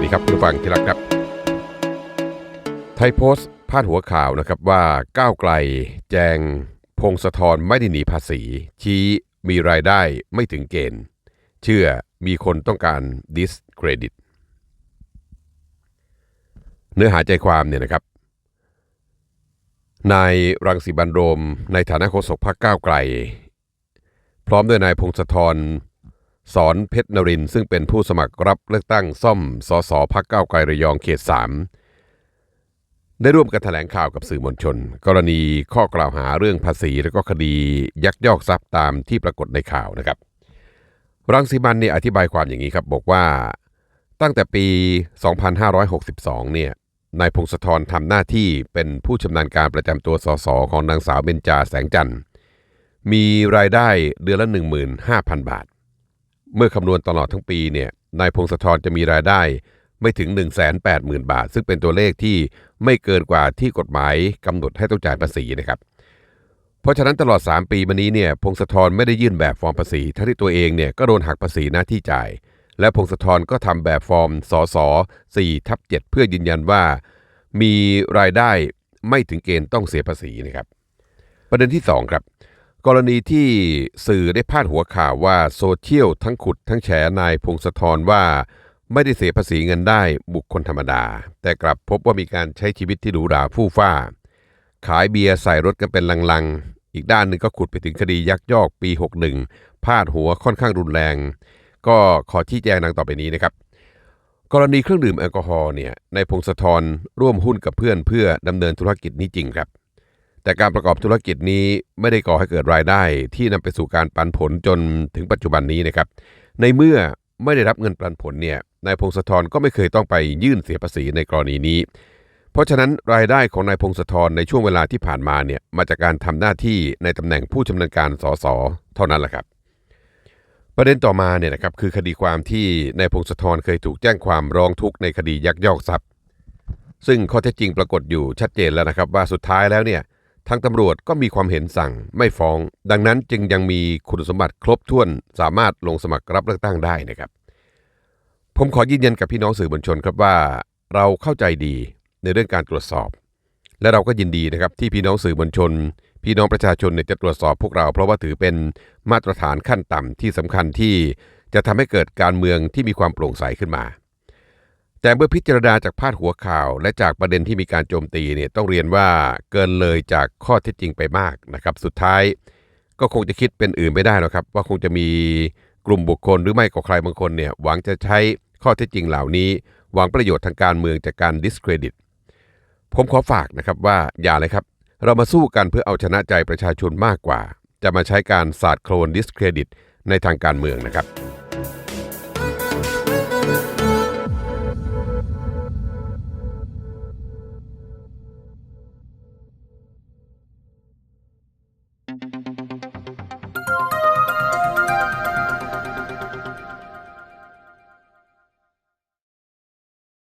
วัสดีครับคุณฟังที่รักครับ ไทยโพสต์พาดหัวข่าวนะครับว่าก้าวไกล แจง พงศธรไม่ได้หนีภาษี ชี้มีรายได้ไม่ถึงเกณฑ์ เชื่อมีคนต้องการดิสเครดิต เนื้อหาใจความเนี่ยนะครับ นายรังสีบันโรม ในฐานะโฆษกพรรคก้าวไกล พร้อมด้วยนายพงศธร สอนเพชรนรินทร์ซึ่งเป็นผู้สมัครรับเลือกตั้งซ่อมสสพักเก้าไกลระยองเขต3ได้ร่วมกันแถลงข่าวกับสื่อมวลชน กรณีข้อกล่าวหาเรื่องภาษี และก็คดียักยอกทรัพย์ตามที่ปรากฏในข่าวนะครับ รังสีมันเนี่ยอธิบายความอย่างนี้ครับ บอกว่าตั้งแต่ปี 2562 เนี่ยนายพงศธรทำหน้าที่เป็นผู้ชำนาญการประจำตัวสสของนางสาวเบญจาแสงจันทร์มีรายได้เดือนละ 15,000 บาท เมื่อคำนวณตลอดทั้งปีเนี่ยนายพงศธรจะมีรายได้ไม่ถึง 180,000 บาท ซึ่งเป็นตัวเลขที่ไม่เกินกว่าที่กฎหมายกำหนดให้ต้องจ่ายภาษีนะครับ เพราะฉะนั้นตลอด 3 ปีมานี้เนี่ยพงศธรไม่ได้ยื่นแบบฟอร์มภาษีทั้งที่ตัวเองเนี่ยก็โดนหักภาษีหน้าที่จ่าย และพงศธรก็ทำแบบฟอร์มสส4ทับ7เพื่อยืนยันว่า มีรายได้ไม่ถึงเกณฑ์ต้องเสียภาษีนะครับ ประเด็นที่ 2 ครับ กรณีที่สื่อได้พาดหัวข่าวว่าโซเชียลทั้งขุดทั้งแฉนายพงศธรว่า ไม่ได้เสียภาษีเงินได้บุคคลธรรมดา แต่กลับพบว่ามีการใช้ชีวิตที่หรูหราฟู่ฟ้า ขายเบียร์ใส่รถกันเป็นลังๆ อีกด้านหนึ่งก็ขุดไปถึงคดียักยอกปี 61 พาดหัวค่อนข้างรุนแรง ก็ขอชี้แจงดังต่อไปนี้นะครับ กรณีเครื่องดื่มแอลกอฮอล์เนี่ยนายพงศธรร่วมหุ้นกับเพื่อนเพื่อดำเนินธุรกิจนี้จริงครับ แต่การประกอบธุรกิจนี้ไม่ได้ก่อให้เกิดรายได้ ที่นำไปสู่การปันผลจนถึงปัจจุบันนี้นะครับ ในเมื่อไม่ได้รับเงินปันผลเนี่ยนายพงศธรก็ไม่เคยต้องไปยื่นเสียภาษีในกรณีนี้ เพราะฉะนั้นรายได้ของนายพงศธรในช่วงเวลาที่ผ่านมาเนี่ยมาจากการทำหน้าที่ในตำแหน่งผู้ชำนาญการสสเท่านั้นแหละครับ ประเด็นต่อมาเนี่ยนะครับคือคดีความที่นายพงศธรเคยถูกแจ้งความร้องทุกข์ในคดียักยอกทรัพย์ ซึ่งข้อเท็จจริงปรากฏอยู่ชัดเจนแล้วนะครับว่าสุดท้ายแล้วเนี่ย ทางตำรวจก็มีความเห็นสั่งไม่ฟ้อง ดังนั้นจึงยังมีคุณสมบัติครบถ้วนสามารถลงสมัครรับเลือกตั้งได้นะครับ ผมขอยืนยันกับพี่น้องสื่อมวลชนครับว่า เราเข้าใจดีในเรื่องการตรวจสอบ และเราก็ยินดีนะครับที่พี่น้องสื่อมวลชน พี่น้องประชาชนเนี่ยจะตรวจสอบพวกเรา เพราะว่าถือเป็นมาตรฐานขั้นต่ำที่สำคัญที่จะทำให้เกิดการเมืองที่มีความโปร่งใสขึ้นมา แต่เมื่อพิจารณาจากพาดหัวข่าว และจากประเด็นที่มีการโจมตีเนี่ยต้องเรียนว่าเกินเลยจากข้อเท็จจริงไปมากนะครับ สุดท้ายก็คงจะคิดเป็นอื่นไม่ได้หรอกครับ ว่าคงจะมีกลุ่มบุคคลหรือไม่ก็ใครบางคนเนี่ยหวังจะใช้ข้อเท็จจริงเหล่านี้ หวังประโยชน์ทางการเมืองจากการ discredit ผมขอฝากนะครับว่าอย่าเลยครับ เรามาสู้กันเพื่อเอาชนะใจประชาชนมากกว่า จะมาใช้การสาดโคลน discredit ในทางการเมืองนะครับ